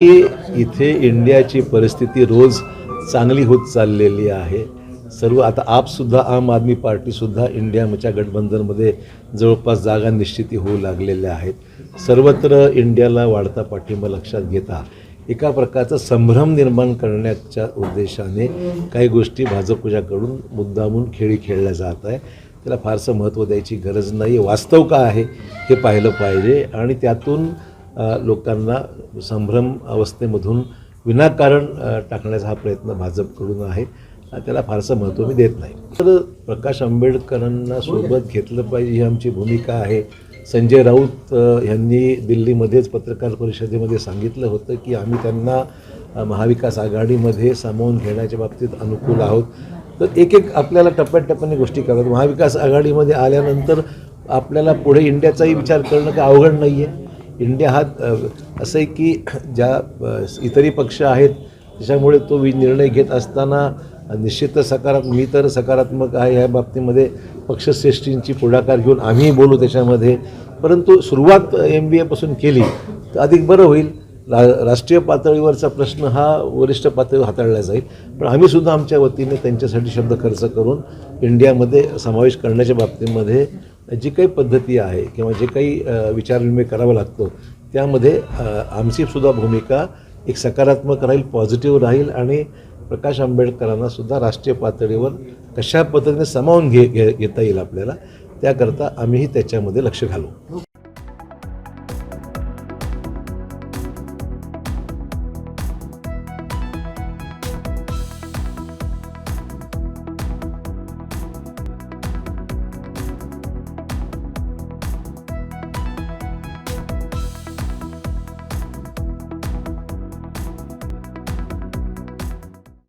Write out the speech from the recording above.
की इथे इंडियाची परिस्थिती रोज चांगली होत चाललेली आहे. सर्व आता आपसुद्धा आम आदमी पार्टीसुद्धा इंडियाच्या गठबंधनमध्ये जवळपास जागा निश्चिती होऊ लागलेल्या आहेत. सर्वत्र इंडियाला वाढता पाठिंबा लक्षात घेता एका प्रकारचा संभ्रम निर्माण करण्याच्या उद्देशाने काही गोष्टी भाजपच्याकडून मुद्दामून खेळी खेळल्या जात आहे त्याला फारसं महत्त्व द्यायची गरज नाही वास्तव का आहे हे पाहिलं पाहिजे आणि त्यातून लोकांना संभ्रम अवस्थेमधून विनाकारण टाकण्याचा हा प्रयत्न भाजपकडून आहे. त्याला फारसं महत्त्व मी देत नाही. तर प्रकाश आंबेडकरांना सोबत घेतलं पाहिजे ही आमची भूमिका आहे. संजय राऊत यांनी दिल्लीमध्येच पत्रकार परिषदेमध्ये सांगितलं होतं की आम्ही त्यांना महाविकास आघाडीमध्ये सामावून घेण्याच्या बाबतीत अनुकूल आहोत. तर एक एक आपल्याला टप्प्याटप्प्याने गोष्टी करतात महाविकास आघाडीमध्ये आल्यानंतर आपल्याला पुढे इंडियाचाही विचार करणं काही अवघड नाही आहे इंडिया हा असं आहे की ज्या इतरही पक्ष आहेत त्याच्यामुळे तो निर्णय घेत असताना निश्चितच सकारात्मक मी तर सकारात्मक आहे ह्या बाबतीमध्ये पक्षश्रेष्ठींची पुढाकार घेऊन आम्हीही बोलू त्याच्यामध्ये. परंतु सुरुवात एम बी एपासून केली तर अधिक बरं होईल. रा राष्ट्रीय पातळीवरचा प्रश्न हा वरिष्ठ पातळीवर हाताळला जाईल. पण आम्हीसुद्धा आमच्या वतीने त्यांच्यासाठी शब्द खर्च करून इंडियामध्ये समावेश करण्याच्या बाबतीमध्ये जी काही पद्धती आहे किंवा जे काही विचारविनिमय करावा लागतो त्यामध्ये आमचीसुद्धा भूमिका एक सकारात्मक राहील पॉझिटिव्ह राहील आणि प्रकाश आंबेडकरांना सुद्धा राष्ट्रीय पातळीवर कशा पद्धतीने सामावून घे घे घेता येईल आपल्याला त्याकरता आम्हीही त्याच्यामध्ये लक्ष घालू.